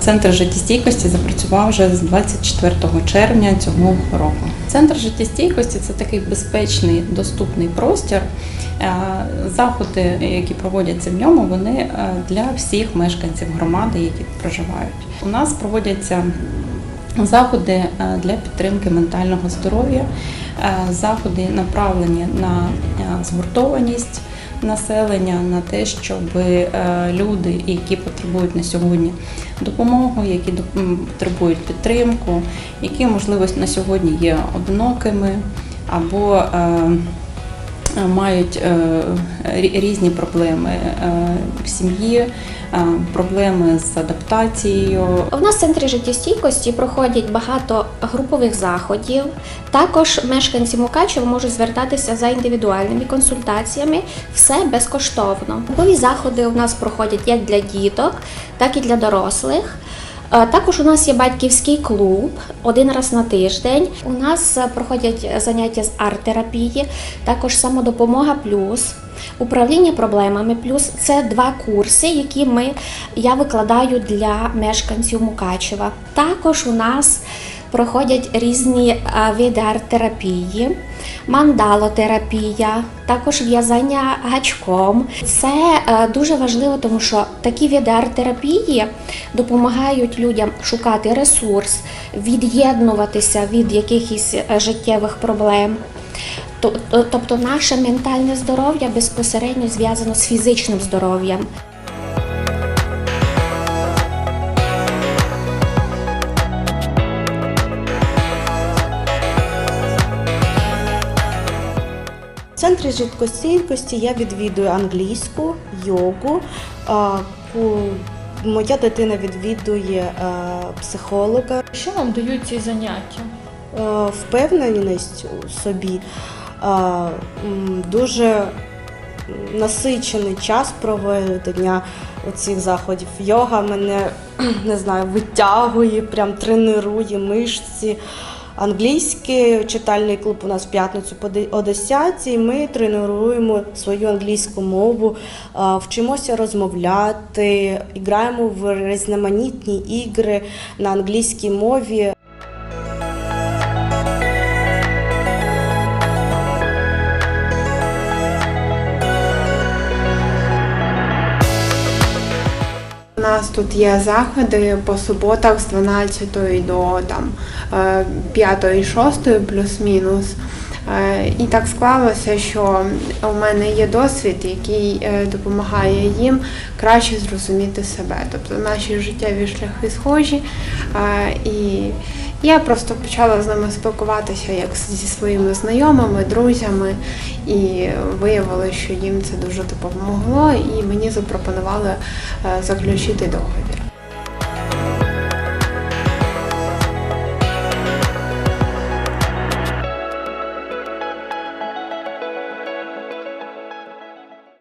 Центр життєстійкості запрацював вже з 24 червня цього року. Центр життєстійкості це такий безпечний, доступний простір. Е, Заходи, які проводяться в ньому, вони е, для всіх мешканців громади, які проживають. У нас проводяться заходи е, для підтримки ментального здоров'я, заходи направлені на згуртованість населення, на те, щоб е, люди, які потребують на сьогодні допомогу, які потребують підтримку, які можливо на сьогодні є одинокими або е, мають е, різні проблеми в сім'ї, проблеми з адаптацією, У нас в центрі життєстійкості проходять багато групових заходів. Також мешканці Мукачева можуть звертатися за індивідуальними консультаціями, все безкоштовно. Групові заходи у нас проходять як для діток, так і для дорослих. Е, Також у нас є батьківський клуб один раз на тиждень. У нас е, проходять заняття з арт-терапії, також самодопомога плюс. Управління проблемами плюс це два курси, які ми я викладаю для мешканців Мукачева. Також у нас проходять різні е, види арт-терапії, мандалотерапія, також в'язання гачком. Це е, дуже важливо, тому що такі види арт-терапії допомагають людям шукати ресурс, від'єднуватися від якихось е, життєвих проблем. То- то- Тобто наше ментальне здоров'я безпосередньо зв'язано з фізичним здоров'ям. Центрі жидкостійкості я відвідую англійську, йогу. Моя дитина відвідує е, психолога, Що вам дають ці заняття? Е, впевненість у собі. Дуже насичений час проведення цих заходів. Йога мене не знаю, витягує, прям тренує мишці. Англійський читальний клуб у нас в п'ятницю по де- о 10 і Ми тренуємо свою англійську мову, вчимося розмовляти, граємо в різноманітні ігри на англійській мові. Нас тут є заходи по суботах з 12 до там 5-6 плюс-мінус. Е, І так склалося, що у мене є досвід, який е, допомагає їм краще зрозуміти себе. Тобто наші життєві шляхи схожі. е, І я просто почала з ними спілкуватися як зі своїми знайомими, друзями, і виявилося, що їм це дуже допомогло, і мені запропонували заключити договір.